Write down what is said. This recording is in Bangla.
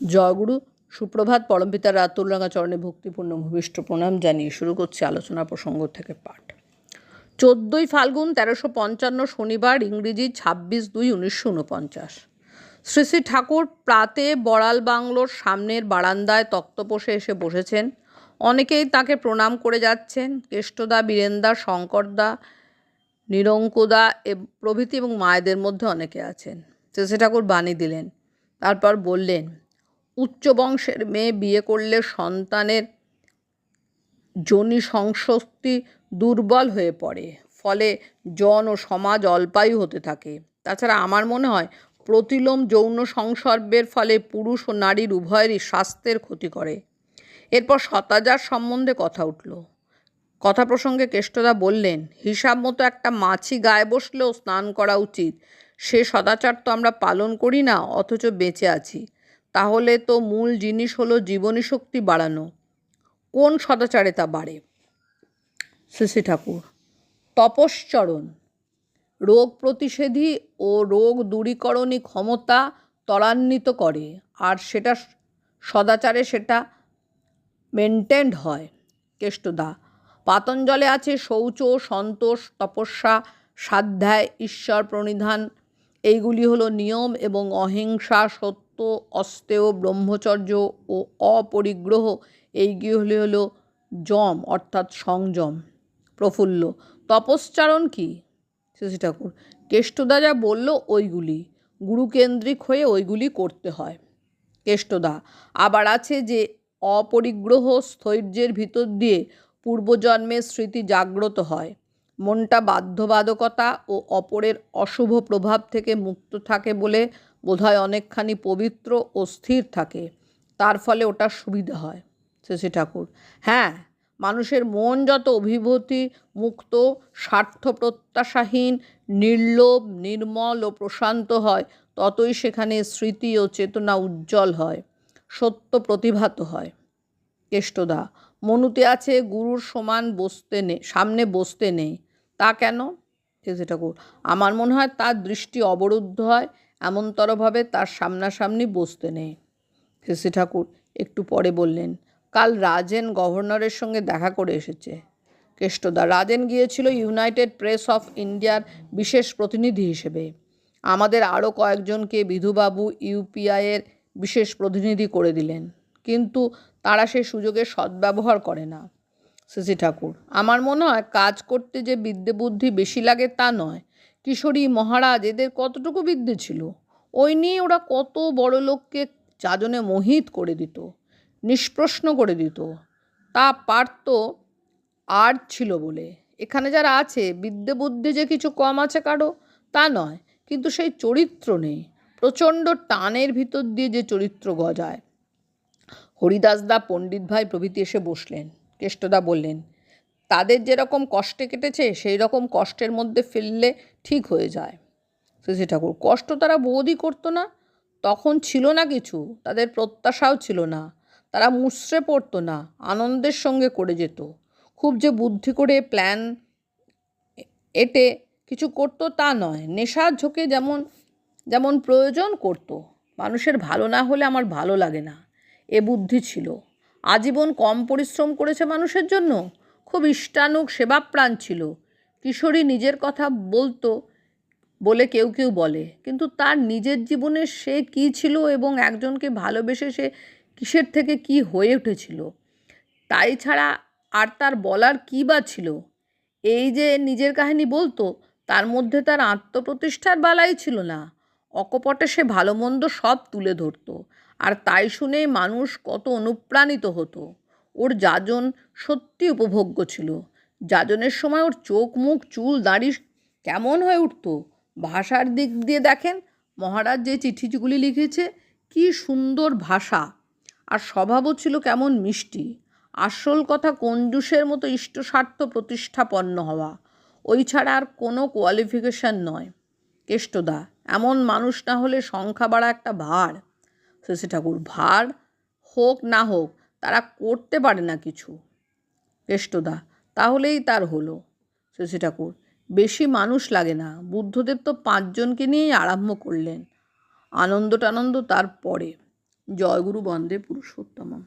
জয়গুরু, সুপ্রভাত, পরমপিতা রাতুলরাঙা চরণে ভক্তিপূর্ণ ভূমিষ্ঠ প্রণাম জানিয়ে শুরু করছি আলোচনা প্রসঙ্গ থেকে পাঠ। চোদ্দই ফাল্গুন তেরোশো পঞ্চান্ন শনিবার, ইংরেজি ছাব্বিশ দুই উনিশশো উনপঞ্চাশ। শ্রী শ্রী ঠাকুর প্রাতে বড়াল বাংলোর সামনের বারান্দায় তক্তপোষে এসে বসেছেন। অনেকেই তাকে প্রণাম করে যাচ্ছেন। কেষ্টদা, বীরেন্দা, শঙ্করদা, নিরঙ্কুদা প্রভৃতি এবং মায়েদের মধ্যে অনেকে আছেন। শ্রী ঠাকুর বাণী দিলেন। তারপর বললেন উচ্চ বংশের মেয়ে বিয়ে করলে সন্তানের যোনি সংশক্তি দুর্বল হয়ে পড়ে, ফলে জন ও সমাজ অল্পায়ু হতে থাকে। তাছাড়া আমার মনে হয়, প্রতিলোম যৌন সংসর্গের ফলে পুরুষ ও নারীর উভয়েরই স্বাস্থ্যের ক্ষতি করে। এরপর শতাজার সম্বন্ধে কথা উঠল। কথা প্রসঙ্গে কেষ্টদা বললেন, হিসাব মতো একটা মাছি গায়ে বসলেও স্নান করা উচিত। সে সদাচার তো আমরা পালন করি না, অথচ বেঁচে আছি। তাহলে তো মূল জিনিস হলো জীবনী শক্তি বাড়ানো। কোন সদাচারে তা বাড়ে? শ্রী ঠাকুর, তপশ্চরণ। রোগ প্রতিষেধী ও রোগ দূরীকরণী ক্ষমতা ত্বরান্বিত করে, আর সেটা সদাচারে সেটা মেনটেন্ড হয়। কেষ্টদা, পাতঞ্জলে আছে শৌচ, সন্তোষ, তপস্যা স্বাধ্যায় ঈশ্বর, প্রণিধান। এইগুলি হলো নিয়ম এবং অহিংসা, সত্য অস্তেয় ব্রহ্মচর্য ও অপরিগ্রহ এইগুলি হলো যম, অর্থাৎ সংযম, প্রফুল্ল। তপশ্চারণ কি? শ্রী ঠাকুর, কেষ্টদা যা বলল ওইগুলি, গুরুকেন্দ্রিক হয়ে ওইগুলি করতে হয়। কেষ্টদা, আবার আছে যে অপরিগ্রহ স্থৈর্যের ভিতর দিয়ে পূর্বজন্মের স্মৃতি জাগ্রত হয়। মনটা বাধ্যবাধকতা ও অপরের অশুভ প্রভাব থেকে মুক্ত থাকে বলে বোধহয় অনেকখানি পবিত্র ও স্থির থাকে। তার ফলে ওটা সুবিধা হয়, শশী ঠাকুর। হ্যাঁ মানুষের মন যত অভিভূতি মুক্ত, স্বার্থ প্রত্যাশাহীন, নির্লোভ, নির্মল ও প্রশান্ত হয়, ততই সেখানে স্মৃতি ও চেতনা উজ্জ্বল হয়, সত্য প্রতিভাত হয়। কেষ্টদা, মনুতে আছে গুরুর সমান বসতে নেই সামনে বসতে নেই। তা কেন? কেসি ঠাকুর আমার মনে হয় তার দৃষ্টি অবরুদ্ধ হয়, এমনতরভাবে তার সামনাসামনি বসতে নেই। কেসি ঠাকুর একটু পরে বললেন, কাল রাজেন গভর্নরের সঙ্গে দেখা করে এসেছে। কেষ্টদা, রাজেন গিয়েছিল ইউনাইটেড প্রেস অফ ইন্ডিয়ার বিশেষ প্রতিনিধি হিসেবে। আমাদের আরও কয়েকজনকে বিধুবাবু ইউপিআইয়ের বিশেষ প্রতিনিধি করে দিলেন, কিন্তু তারা সেই সুযোগের সদ্ব্যবহার করে না। সিসি ঠাকুর। আমার মনে হয় কাজ করতে যে বিদ্যে বুদ্ধি বেশি লাগে তা নয়। কিশোরী মহারাজ, এদের কতটুকু বিদ্যে ছিল? ওই নিয়ে ওরা কত বড় লোককে যাজনে মোহিত করে দিত, নিষ্প্রশ্ন করে দিত। তা পারত আর ছিল বলে। এখানে যারা আছে, বিদ্যে বুদ্ধি যে কিছু কম আছে কারও, তা নয়। কিন্তু সেই চরিত্র নেই। প্রচণ্ড টানের ভিতর দিয়ে যে চরিত্র গজায়। হরিদাসদা পণ্ডিত ভাই প্রভৃতি এসে বসলেন। কেষ্টদা বললেন, তাদের যেরকম কষ্টে কেটেছে সেই রকম কষ্টের মধ্যে ফেললে ঠিক হয়ে যায়। শ্রী ঠাকুর, কষ্ট তারা বোধই করতো না। তখন ছিল না কিছু, তাদের প্রত্যাশাও ছিল না। তারা মুচড়ে পড়তো না, আনন্দের সঙ্গে করে যেত। খুব যে বুদ্ধি করে, প্ল্যান এটে কিছু করতো তা নয়। নেশার ঝোঁকে যেমন যেমন প্রয়োজন করতো। মানুষের ভালো না হলে আমার ভালো লাগে না। এ বুদ্ধি ছিল। আজীবন কম পরিশ্রম করেছে মানুষের জন্য? খুব ইষ্টানুক সেবাপ্রাণ ছিল। কিশোরী নিজের কথা বলতো বলে কেউ কেউ বলে, কিন্তু তার নিজের জীবনে সে কী ছিল এবং একজনকে ভালোবেসে সে কিসের থেকে কি হয়ে উঠেছিল? তাই ছাড়া আর তার বলার কী বা ছিল? এই যে নিজের কাহিনী বলতো, তার মধ্যে তার আত্মপ্রতিষ্ঠার বালাই ছিল না। অকপটে সে ভালো মন্দ সব তুলে ধরতো। আর তাই শুনেই মানুষ কত অনুপ্রাণিত হতো। ওর যাজন সত্যি উপভোগ্য ছিল। যাজনের সময় ওর চোখ, মুখ, চুল, দাড়ি কেমন হয়ে উঠতো? ভাষার দিক দিয়ে দেখেন, মহারাজ যে চিঠিগুলি লিখেছে, কি সুন্দর ভাষা। আর স্বভাবও ছিল কেমন মিষ্টি। আসল কথা কঞ্জুসের মতো ইষ্টস্বার্থ প্রতিষ্ঠাপন্ন হওয়া। ওই ছাড়া আর কোনো কোয়ালিফিকেশান নয়। কেষ্টদা। এমন মানুষ না হলে সংখ্যা বাড়া একটা ভার। শশী ঠাকুর, ভার হোক না হোক, তারা করতে পারে না কিছু। কেষ্টদা, তাহলেই তার হলো। শশী ঠাকুর, বেশি মানুষ লাগে না। বুদ্ধদেব তো পাঁচজনকে নিয়েই আরম্ভ করলেন। আনন্দ টানন্দ তার পরে। জয়গুরু বন্দে পুরুষোত্তমম।